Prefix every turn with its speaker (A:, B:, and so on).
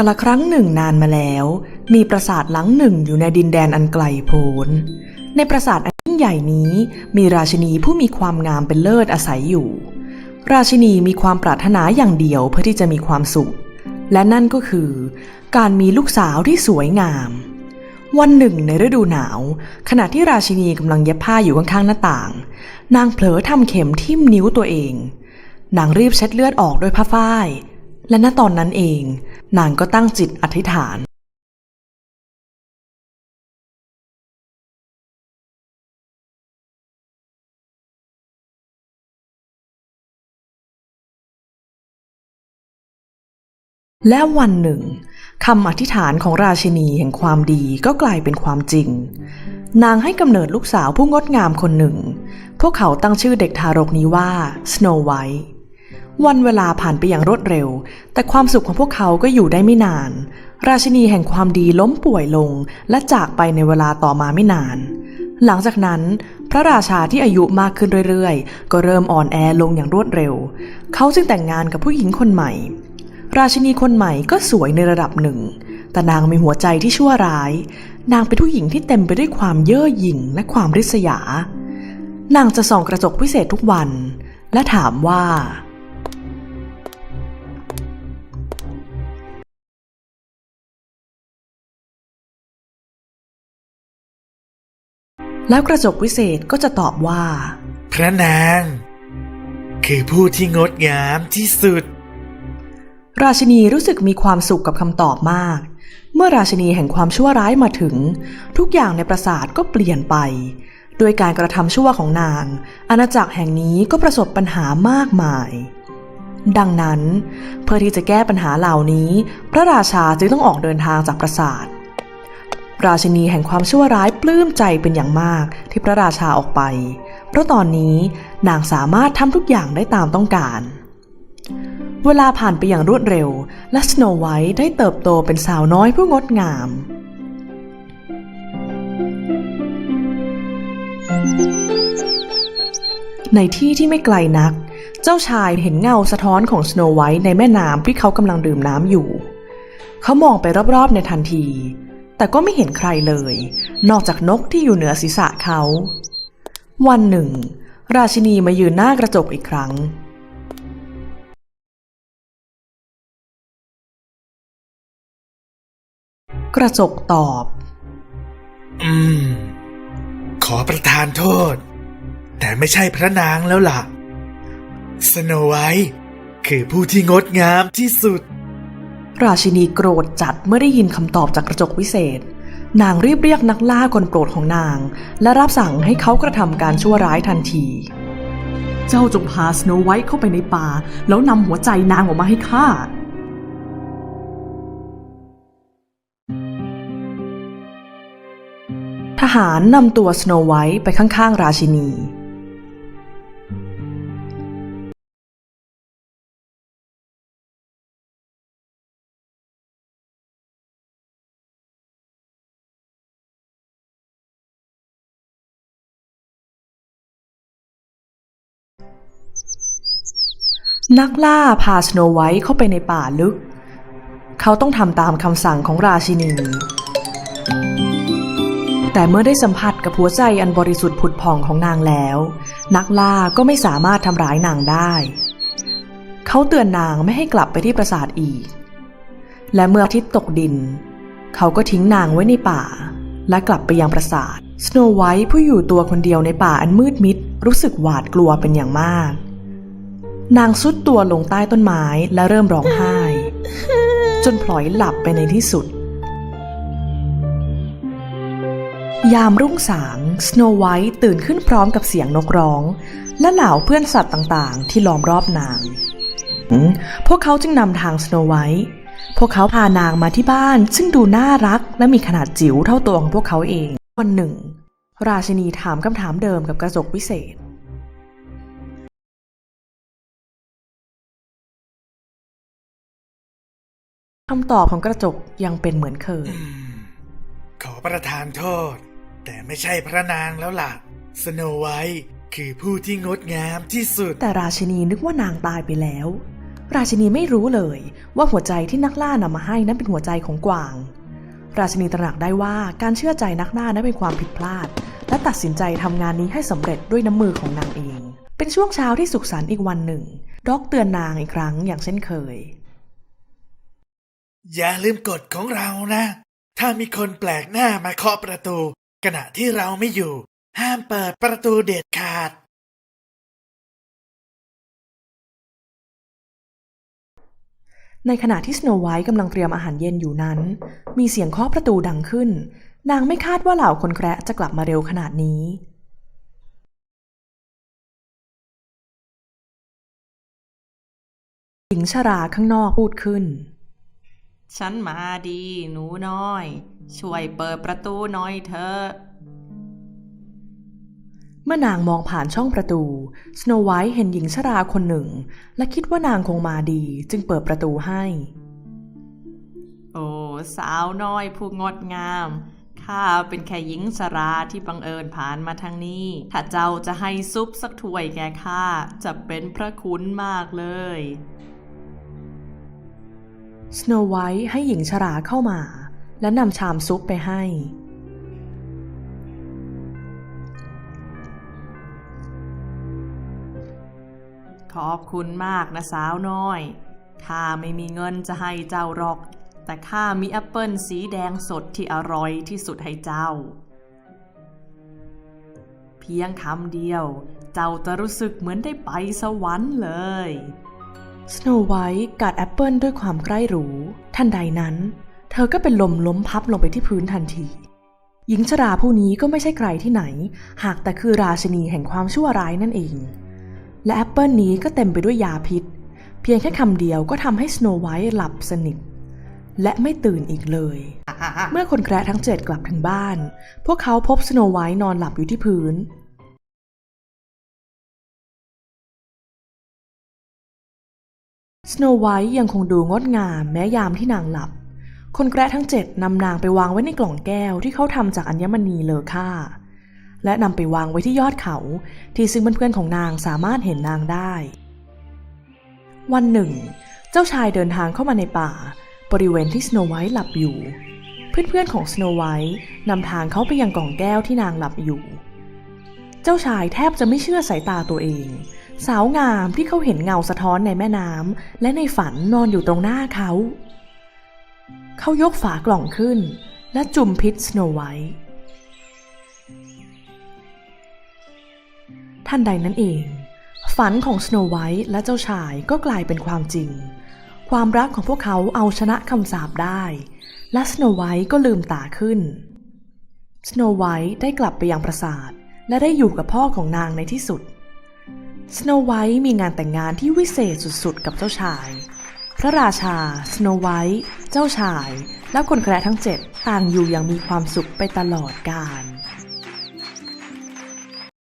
A: กาละครั้งหนึ่งนานมาแล้ว มีปราสาทหลังหนึ่งอยู่ในดินแดนอันไกลโพ้น ในปราสาทอันยิ่งใหญ่นี้มีราชินีผู้มีความงามเป็นเลิศอาศัยอยู่ ราชินีมีความปรารถนาอย่างเดียวเพื่อที่จะมีความสุข และนั่นก็คือ การมีลูกสาวที่สวยงาม วันหนึ่งในฤดูหนาว ขณะที่ราชินีกำลังเย็บผ้าอยู่ข้างๆหน้าต่าง นางเผลอทำเข็มทิ่มนิ้วตัวเองนางรีบเช็ดเลือดออกด้วยผ้าฝ้าย และณตอนนั้นเอง นางก็ตั้งจิตอธิษฐานและวันหนึ่งคำอธิษฐานของราชินีแห่งความดีก็กลายเป็นความจริง นางให้กำเนิดลูกสาวผู้งดงามคนหนึ่ง พวกเขาตั้งชื่อเด็กทารกนี้ว่า Snow White วั วันเวลาผ่านไปอย่างรวดเร็ว แต่ความสุขของพวกเขาก็อยู่ได้ไม่นาน ราชินีแห่งความดีล้มป่วยลง และจากไปในเวลาต่อมาไม่นาน หลังจากนั้น พระราชาที่อายุมากขึ้นเรื่อยๆ ก็เริ่มอ่อนแอลงอย่างรวดเร็ว เขาจึงแต่งงานกับผู้หญิงคนใหม่ ราชินีคนใหม่ก็สวยในระดับหนึ่ง แต่นางมีหัวใจที่ชั่วร้าย นางเป็นผู้หญิงที่เต็มไปด้วยความเย่อหยิ่งและความริษยา นางจะส่องกระจกพิเศษทุกวัน และถามว่า แล้วกระจกวิเศษก็จะตอบว่า
B: พระนาง คือผู้ที่งดงามที่สุด
A: ราชินีรู้สึกมีความสุขกับคำตอบมาก เมื่อราชินีแห่งความชั่วร้ายมาถึง ทุกอย่างในปราสาทก็เปลี่ยนไปด้วยการกระทำชั่วของนาง อาณาจักรแห่งนี้ก็ประสบปัญหามากมาย ดังนั้น เพื่อที่จะแก้ปัญหาเหล่านี้ พระราชาจึงต้องออกเดินทางจากปราสาท ราชินีแห่งความชั่วร้ายปลื้มใจเป็นอย่างมากที่พระราชาออกไป เพราะตอนนี้นางสามารถทำทุกอย่างได้ตามต้องการ เวลาผ่านไปอย่างรวดเร็ว และสโนไวท์ได้เติบโตเป็นสาวน้อยผู้งดงาม ในที่ที่ไม่ไกลนัก เจ้าชายเห็นเงาสะท้อนของสโนไวท์ในแม่น้ำที่เขากำลังดื่มน้ำอยู่ เขามองไปรอบๆในทันที แต่ก็ไม่เห็นใครเลย นอกจากนกที่อยู่เหนือศีรษะเขา วันหนึ่ง ราชินีมายืนหน้ากระจกอีกครั้ง กระจกตอบ
B: อืม ขอประทานโทษ แต่ไม่ใช่พระนางแล้วล่ะ สโนไวท์คือผู้ที่งดงามที่สุด
A: ราชินีโกรธจัดเมื่อได้ยินคำตอบจากกระจกวิเศษ นางรีบเรียกนักล่าคนโปรดของนาง และรับสั่งให้เขากระทำการชั่วร้ายทันที เจ้าจงพาสโนไวท์เข้าไปในป่า แล้วนำหัวใจนางออกมาให้ข้าทหารนำตัวสโนไวท์ไปข้างๆ ราชินี นักล่าพาสโนไวท์เข้าไปในป่าลึก เขาต้องทำตามคำสั่งของราชินี แต่เมื่อได้สัมผัสกับหัวใจอันบริสุทธิ์ผุดผ่องของนางแล้ว นักล่าก็ไม่สามารถทำร้ายนางได้ เขาเตือนนางไม่ให้กลับไปที่ปราสาทอีก และเมื่ออาทิตย์ตกดิน เขาก็ทิ้งนางไว้ในป่า และกลับไปยังปราสาทสโนไวท์ผู้อยู่ตัวคนเดียวในป่าอันมืดมิดรู้สึกหวาดกลัวเป็นอย่างมาก นางซุดตัวลงใต้ต้นไม้และเริ่มร้องไห้ จนพลอยหลับไปในที่สุด ยามรุ่งสางสโนไวท์ตื่นขึ้นพร้อมกับเสียงนกร้อง และเหล่าเพื่อนสัตว์ต่างๆ ที่ล้อมรอบนาง พวกเขาจึงนำทางสโนไวท์พวกเขาพานางมาที่บ้าน ซึ่งดูน่ารักและมีขนาดจิ๋วเท่าตัวของพวกเขาเอง วันหนึ่ง ราชินีถามคำถามเดิมกับกระจกวิเศษ คำตอบของกระจกยังเป็นเหมือนเคย
B: ขอประทานโทษ แต่ไม่ใช่พระนางแล้วล่ะ สโนไวท์คือผู้ที่งดงามที่สุด
A: แต่ราชินีนึกว่านางตายไปแล้ว ราชินีไม่รู้เลยว่าหัวใจที่นักล่านำมาให้นั้นเป็นหัวใจของกวาง ราชินีตระหนักได้ว่าการเชื่อใจนักล่านั้นเป็นความผิดพลาด และตัดสินใจทำงานนี้ให้สำเร็จด้วยน้ำมือของนางเอง เป็นช่วงเช้าที่สุขสันต์อีกวันหนึ่งด็อกเตือนนางอีกครั้งอย่างเช่นเคย
B: อย่าลืมกฎของเรานะ ถ้ามีคนแปลกหน้ามาเคาะประตู ขณะที่เราไม่อยู่ ห้ามเปิดประตูเด็ดขาด
A: ในขณะที่สโนไวท์กำลังเตรียมอาหารเย็นอยู่นั้น มีเสียงเคาะประตูดังขึ้น นางไม่คาดว่าเหล่าคนแคระจะกลับมาเร็วขนาดนี้หญิงชราข้างนอกพูดขึ้น
C: ฉันมาดีหนูน้อย ช่วยเปิดประตูหน่อยเถอะ
A: เมื่อนางมองผ่านช่องประตูสโนไวท์เห็นหญิงชราคนหนึ่ง และคิดว่านางคงมาดีจึงเปิดประตูให้
C: โอ้สาวน้อยผู้งดงาม ข้าเป็นแค่หญิงสราที่บังเอิญผ่านมาทางนี้ ถ้าเจ้าจะให้ซุปสักถ้วยแก่ข้าจะเป็นพระคุณมากเลย
A: สโนไวท์ให้หญิงชราเข้ามา และนำชามซุปไปให้
C: ขอบคุณมากนะสาวน้อย ข้าไม่มีเงินจะให้เจ้าหรอก แต่ข้ามีแอปเปิลสีแดงสดที่อร่อยที่สุดให้เจ้า เพียงคำเดียว เจ้าจะรู้สึกเหมือนได้ไปสวรรค์เลย
A: สโนไวท์กัดแอปเปิลด้วยความใกล้หรูทันใดนั้น เธอก็เป็นลมล้มพับลงไปที่พื้นทันที หญิงชราผู้นี้ก็ไม่ใช่ใครที่ไหน หากแต่คือราชินีแห่งความชั่วร้ายนั่นเอง และแอปเปิลนี้ก็เต็มไปด้วยยาพิษ เพียงแค่คำเดียวก็ทำให้สโนไวท์หลับสนิทและไม่ตื่นอีกเลย เมื่อคนแคระทั้งเจ็ดกลับถึงบ้าน พวกเขาพบสโนไวท์นอนหลับอยู่ที่พื้น สโนไวท์ยังคงดูงดงามแม้ยามที่นางหลับ คนแกระทั้งเจ็ดนำนางไปวางไว้ในกล่องแก้วที่เขาทำจากอัญมณีเลอค่า และนำไปวางไว้ที่ยอดเขา ที่ซึ่งเพื่อนๆของนางสามารถเห็นนางได้ วันหนึ่ง เจ้าชายเดินทางเข้ามาในป่า บริเวณที่สโนไวท์หลับอยู่ เพื่อนๆของสโนไวท์นำทางเขาไปยังกล่องแก้วที่นางหลับอยู่ เจ้าชายแทบจะไม่เชื่อสายตาตัวเอง สาวงามที่เขาเห็นเงาสะท้อนในแม่น้ำและในฝันนอนอยู่ตรงหน้าเขา เขายกฝากล่องขึ้น และจุ่มพิษสโนไวท์ทันใดนั้นเอง ฝันของสโนไวท์และเจ้าชายก็กลายเป็นความจริง ความรักของพวกเขาเอาชนะคำสาปได้ และสโนไวท์ก็ลืมตาขึ้นสโนไวท์ได้กลับไปยังปราสาท และได้อยู่กับพ่อของนางในที่สุด สโนไวท์มีงานแต่งงานที่วิเศษสุดๆ กับเจ้าชาย พระราชา สโนไวท์ เจ้าชาย และคนแคระทั้งเจ็ดต่างอยู่อย่างมีความสุขไปตลอดกาล